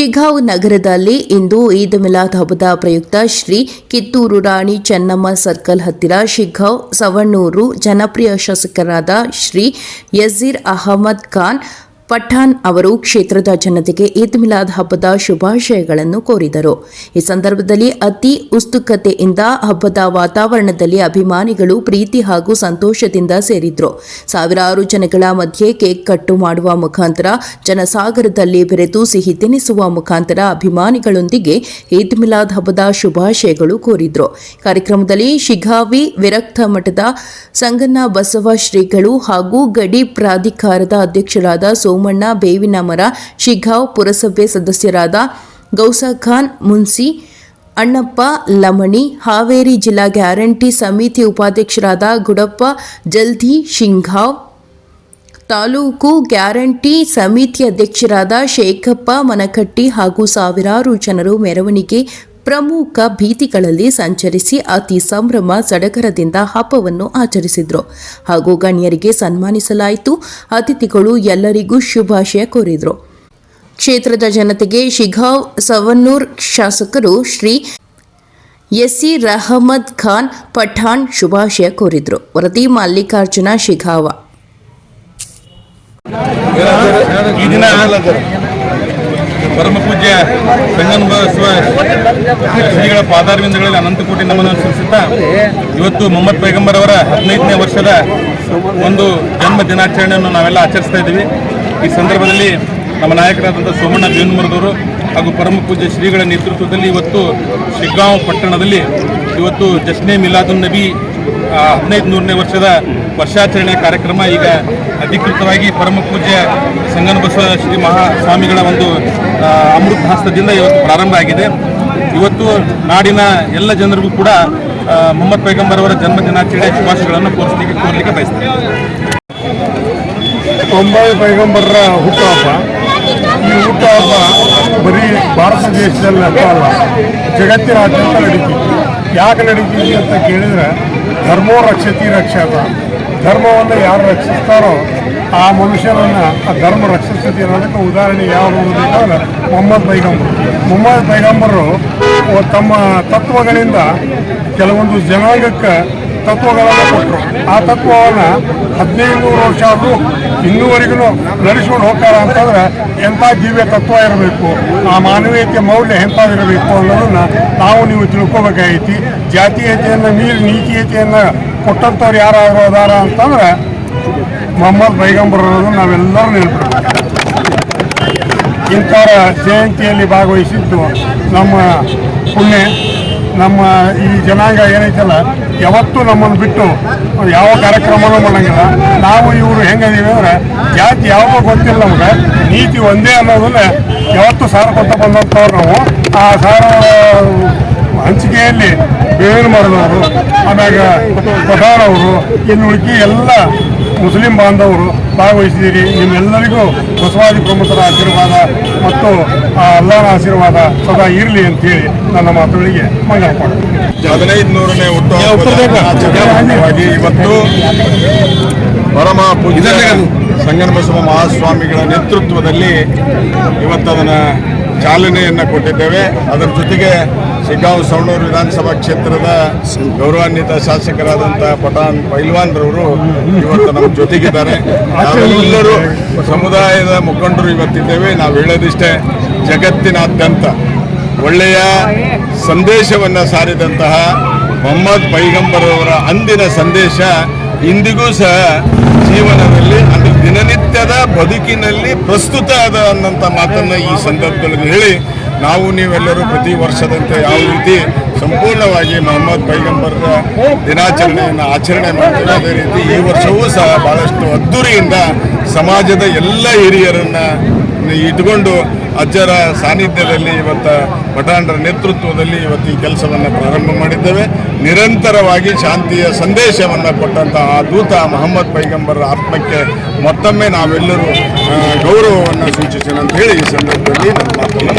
ಶಿಗ್ಗಾಂವ್ ನಗರದಲ್ಲಿ ಇಂದು ಈದ್ ಮಿಲಾದ್ ಹಬ್ಬದ ಪ್ರಯುಕ್ತ ಶ್ರೀ ಕಿತ್ತೂರು ರಾಣಿ ಚೆನ್ನಮ್ಮ ಸರ್ಕಲ್ ಹತ್ತಿರ ಶಿಘೌ ಸವಣೂರು ಜನಪ್ರಿಯ ಶಾಸಕರಾದ ಶ್ರೀ ಯಜೀರ್ ಅಹಮದ್ ಖಾನ್ ಪಠಾಣ್ ಅವರು ಕ್ಷೇತ್ರದ ಜನತೆಗೆ ಈದ್ ಮಿಲಾದ್ ಹಬ್ಬದ ಶುಭಾಶಯಗಳನ್ನು ಕೋರಿದರು. ಈ ಸಂದರ್ಭದಲ್ಲಿ ಅತಿ ಉತ್ಸುಕತೆಯಿಂದ ಹಬ್ಬದ ವಾತಾವರಣದಲ್ಲಿ ಅಭಿಮಾನಿಗಳು ಪ್ರೀತಿ ಹಾಗೂ ಸಂತೋಷದಿಂದ ಸೇರಿದ್ರು. ಸಾವಿರಾರು ಜನಗಳ ಮಧ್ಯೆ ಕೇಕ್ ಕಟ್ಟು ಮಾಡುವ ಮುಖಾಂತರ, ಜನಸಾಗರದಲ್ಲಿ ಬೆರೆತು ಸಿಹಿ ತಿನ್ನಿಸುವ ಮುಖಾಂತರ ಅಭಿಮಾನಿಗಳೊಂದಿಗೆ ಈದ್ ಮಿಲಾದ್ ಹಬ್ಬದ ಶುಭಾಶಯಗಳು ಕೋರಿದ್ರು. ಕಾರ್ಯಕ್ರಮದಲ್ಲಿ ಶಿಘಾವಿ, ವಿರಕ್ತ ಮಠದ ಸಂಗನ್ನ ಬಸವ ಶ್ರೀಗಳು ಹಾಗೂ ಗಡಿ ಪ್ರಾಧಿಕಾರದ ಅಧ್ಯಕ್ಷರಾದ ಸೋಮಣ್ಣ, ಬೇವಿನ ಮರ ಶಿಘಾವ್ ಪುರಸಭೆ ಸದಸ್ಯರಾದ ಗೌಸಾ ಖಾನ್, ಮುನ್ಸಿ ಅಣ್ಣಪ್ಪ, ಲಮಣಿ, ಹಾವೇರಿ ಜಿಲ್ಲಾ ಗ್ಯಾರಂಟಿ ಸಮಿತಿ ಉಪಾಧ್ಯಕ್ಷರಾದ ಗುಡಪ್ಪ, ಜಲ್ದಿ ಶಿಂಘಾವ್ ತಾಲೂಕು ಗ್ಯಾರಂಟಿ ಸಮಿತಿ ಅಧ್ಯಕ್ಷರಾದ ಶೇಖಪ್ಪ, ಮನಕಟ್ಟಿ ಹಾಗೂ ಸಾವಿರಾರು ಜನರು ಮೆರವಣಿಗೆ ಪ್ರಮುಖ ಬೀದಿಗಳಲ್ಲಿ ಸಂಚರಿಸಿ ಅತಿ ಸಂಭ್ರಮ ಸಡಗರದಿಂದ ಹಬ್ಬವನ್ನು ಆಚರಿಸಿದ್ರು. ಹಾಗೂ ಗಣ್ಯರಿಗೆ ಸನ್ಮಾನಿಸಲಾಯಿತು. ಅತಿಥಿಗಳು ಎಲ್ಲರಿಗೂ ಶುಭಾಶಯ ಕೋರಿದ್ರು. ಕ್ಷೇತ್ರದ ಜನತೆಗೆ ಶಿಘಾವ್ ಸವನ್ನೂರ್ ಶಾಸಕರು ಶ್ರೀ ಎಸ್ಸಿ ರಹಮದ್ ಖಾನ್ ಪಠಾಣ್ ಶುಭಾಶಯ ಕೋರಿದ್ರು. ವರದಿ ಮಲ್ಲಿಕಾರ್ಜುನ ಶಿಘಾವ ಪರಮ ಪೂಜ್ಯ ಸಂಗನ ಬಸವ ಶ್ರೀಗಳ ಪಾದಾರವಿಂದಗಳಲ್ಲಿ ಅನಂತಕೋಟಿ ನಮನ ಸಲ್ಲಿಸುತ್ತಾ, ಇವತ್ತು ಮೊಹಮ್ಮದ್ ಪೈಗಂಬರ್ ಅವರ ಹದಿನೈದನೇ ವರ್ಷದ ಒಂದು ಜನ್ಮ ದಿನಾಚರಣೆಯನ್ನು ನಾವೆಲ್ಲ ಆಚರಿಸ್ತಾ ಇದ್ದೀವಿ. ಈ ಸಂದರ್ಭದಲ್ಲಿ ನಮ್ಮ ನಾಯಕರಾದಂಥ ಸೋಮಣ್ಣ ಬೇನ್ಮರದವರು ಹಾಗೂ ಪರಮ ಪೂಜ್ಯ ಶ್ರೀಗಳ ನೇತೃತ್ವದಲ್ಲಿ ಇವತ್ತು ಶಿಗ್ಗಾಂವ್ ಪಟ್ಟಣದಲ್ಲಿ ಇವತ್ತು ಜಶ್ನೆ ಮಿಲಾದುನ್ ನಬಿ ಹದಿನೈದು ನೂರನೇ ವರ್ಷದ ವರ್ಷಾಚರಣೆ ಕಾರ್ಯಕ್ರಮ ಈಗ ಅಧಿಕೃತವಾಗಿ ಪರಮ ಪೂಜ್ಯ ಸಂಗನ ಬಸವ ಶ್ರೀ ಮಹಾಸ್ವಾಮಿಗಳ ಒಂದು ಅಮೃತ ಹಸ್ತದಿಂದ ಇವತ್ತು ಪ್ರಾರಂಭ ಆಗಿದೆ. ಇವತ್ತು ನಾಡಿನ ಎಲ್ಲ ಜನರಿಗೂ ಕೂಡ ಮೊಹಮ್ಮದ್ ಪೈಗಂಬರ್ ಅವರ ಜನ್ಮ ದಿನಾಚರಣೆ ಶುಭಾಶಯಗಳನ್ನು ಕೋರಿಸಲಿಕ್ಕೆ ಕೋರಲಿಕ್ಕೆ ಬಯಸ್ತಾರೆ ಒಂಬೈ ಪೈಗಂಬರರ ಹುಟ್ಟುಹಬ್ಬ ಈ ಹುಟ್ಟುಹಬ್ಬ ಬರೀ ಭಾರತ ದೇಶದಲ್ಲಿ ಅಲ್ಲ ಜಗತ್ತಿನಾದ್ಯಂತ ನಡೀತಿದೆ ಯಾಕೆ ನಡೀತೀವಿ ಅಂತ ಕೇಳಿದ್ರೆ ಧರ್ಮೋ ರಕ್ಷತಿ ರಕ್ಷಾತ. ಧರ್ಮವನ್ನು ಯಾರು ರಕ್ಷಿಸ್ತಾರೋ ಆ ಮನುಷ್ಯನನ್ನು ಆ ಧರ್ಮ ರಕ್ಷಿಸ್ತದೆ ಅನ್ನೋದಕ್ಕೆ ಉದಾಹರಣೆ ಯಾವುದು ಬೇಕಾದ್ರೆ ಮೊಹಮ್ಮದ್ ಪೈಗಂಬರು. ಮೊಹಮ್ಮದ್ ಪೈಗಂಬರು ತಮ್ಮ ತತ್ವಗಳಿಂದ ಕೆಲವೊಂದು ಜನಾಂಗಕ್ಕೆ ತತ್ವಗಳನ್ನು ಕೊಟ್ಟರು ಆ ತತ್ವವನ್ನು ಹದಿನೈದು ನೂರು ವರ್ಷ ಆದರೂ ಇನ್ನೂವರೆಗೂ ನಡೆಸ್ಕೊಂಡು ಹೋಗ್ತಾರ ಅಂತಂದ್ರೆ ಎಂಥ ದಿವ್ಯ ತತ್ವ ಇರಬೇಕು? ಆ ಮಾನವೀಯತೆ ಮೌಲ್ಯ ಎಂಥದಿರಬೇಕು ಅನ್ನೋದನ್ನು ನಾವು ನೀವು ತಿಳ್ಕೊಬೇಕಾಗೈತಿ. ಜಾತೀಯತೆಯನ್ನು ಮೀರಿ ನೀತಿಯತೆಯನ್ನು ಕೊಟ್ಟಂಥವ್ರು ಯಾರಾದರೂ ಅದಾರ ಅಂತಂದ್ರೆ ಮೊಹಮ್ಮದ್ ಪೈಗಂಬರ್ ಅವರು ನಾವೆಲ್ಲರೂ ನೆನಪಿಡ್ಬೇಕು. ಇಂಥವರ ಜಯಂತಿಯಲ್ಲಿ ಭಾಗವಹಿಸಿದ್ದು ನಮ್ಮ ಪುಣ್ಯ. ನಮ್ಮ ಈ ಜನಾಂಗ ಏನೈತಲ್ಲ, ಯಾವತ್ತೂ ನಮ್ಮನ್ನು ಬಿಟ್ಟು ಯಾವ ಕಾರ್ಯಕ್ರಮನೂ ಮಾಡಂಗಿಲ್ಲ. ನಾವು ಇವರು ಹೆಂಗದೀವಿ ಅಂದ್ರೆ, ಜಾತಿ ಯಾವಾಗ ಗೊತ್ತಿಲ್ಲ ನಮ್ಗೆ, ನೀತಿ ಒಂದೇ ಅನ್ನೋದನ್ನ ಯಾವತ್ತೂ ಕೊಟ್ಟ ಬಂದಂಥವ್ರು ನಾವು. ಆ ಸಾರ ಹಂಚಿಕೆಯಲ್ಲಿ ಬೇವಿನ ಮರದವರು ಆಮ್ಯಾಗ ಪ್ರಧಾನ ಅವರು ಇನ್ನು ಉಳ್ಕಿ ಎಲ್ಲ ಮುಸ್ಲಿಂ ಬಾಂಧವರು ಭಾಗವಹಿಸಿದ್ದೀರಿ. ನಿಮ್ಮೆಲ್ಲರಿಗೂ ಬಸವಾದಿ ಪ್ರಮುಖರ ಆಶೀರ್ವಾದ ಮತ್ತು ಆ ಅಲ್ಲಾನ ಆಶೀರ್ವಾದ ಸದಾ ಇರಲಿ ಅಂತೇಳಿ ನನ್ನ ಮಾತುಗಳಿಗೆ ಮಂಗಳ ಮಾಡ್ತೀನಿ. ಹದಿನೈದು ನೂರನೇ ಹುಟ್ಟುಹಬ್ಬವಾಗಿ ಇವತ್ತು ಪರಮ ಪೂಜೆ ಸಂಗನ ಬಸವ ಮಹಾಸ್ವಾಮಿಗಳ ನೇತೃತ್ವದಲ್ಲಿ ಇವತ್ತು ಅದನ್ನು ಚಾಲನೆಯನ್ನು ಕೊಟ್ಟಿದ್ದೇವೆ. ಅದರ ಜೊತೆಗೆ ಶಿಗ್ಗಾಂವ್ ಸವಣೂರು ವಿಧಾನಸಭಾ ಕ್ಷೇತ್ರದ ಗೌರವಾನ್ವಿತ ಶಾಸಕರಾದಂಥ ಪೈಲ್ವಾನ್ ರವರು ಇವತ್ತು ನಮ್ಮ ಜೊತೆಗಿದ್ದಾರೆ. ನಾವೆಲ್ಲರೂ ಸಮುದಾಯದ ಮುಖಂಡರು ಇವತ್ತಿದ್ದೇವೆ. ನಾವು ಹೇಳೋದಿಷ್ಟೇ, ಜಗತ್ತಿನಾದ್ಯಂತ ಒಳ್ಳೆಯ ಸಂದೇಶವನ್ನು ಸಾರಿದಂತಹ ಮೊಹಮ್ಮದ್ ಪೈಗಂಬರ್ ಅವರ ಅಂದಿನ ಸಂದೇಶ ಇಂದಿಗೂ ಸಹ ಜೀವನದಲ್ಲಿ ಅಂದರೆ ದಿನನಿತ್ಯದ ಬದುಕಿನಲ್ಲಿ ಪ್ರಸ್ತುತ ಅದ ಅನ್ನೋಂಥ ಮಾತನ್ನು ಈ ಸಂದರ್ಭದಲ್ಲಿ ಹೇಳಿ, ನಾವು ನೀವೆಲ್ಲರೂ ಪ್ರತಿ ವರ್ಷದಂತೆ ಯಾವ ರೀತಿ ಸಂಪೂರ್ಣವಾಗಿ ಮೊಹಮ್ಮದ್ ಪೈಗಂಬರ್ರ ದಿನಾಚರಣೆಯನ್ನು ಆಚರಣೆ ಮಾಡ್ತೀವಿ, ಅದೇ ರೀತಿ ಈ ವರ್ಷವೂ ಸಹ ಬಹಳಷ್ಟು ಅದ್ದೂರಿಯಿಂದ ಸಮಾಜದ ಎಲ್ಲ ಹಿರಿಯರನ್ನು ಇಟ್ಕೊಂಡು ಅಜ್ಜರ ಸಾನ್ನಿಧ್ಯದಲ್ಲಿ ಇವತ್ತು ಮಠಾಂಡರ ನೇತೃತ್ವದಲ್ಲಿ ಇವತ್ತು ಈ ಕೆಲಸವನ್ನು ಪ್ರಾರಂಭ ಮಾಡಿದ್ದೇವೆ. ನಿರಂತರವಾಗಿ ಶಾಂತಿಯ ಸಂದೇಶವನ್ನು ಕೊಟ್ಟಂತಹ ಆ ದೂತ ಮೊಹಮ್ಮದ್ ಪೈಗಂಬರ ಆತ್ಮಕ್ಕೆ ಮತ್ತೊಮ್ಮೆ ನಾವೆಲ್ಲರೂ ಗೌರವವನ್ನು ಸೂಚಿಸೋಣ ಅಂತ ಹೇಳಿ ಈ ಸಂದರ್ಭದಲ್ಲಿ ನಮ್ಮ ಮಾತನ್ನು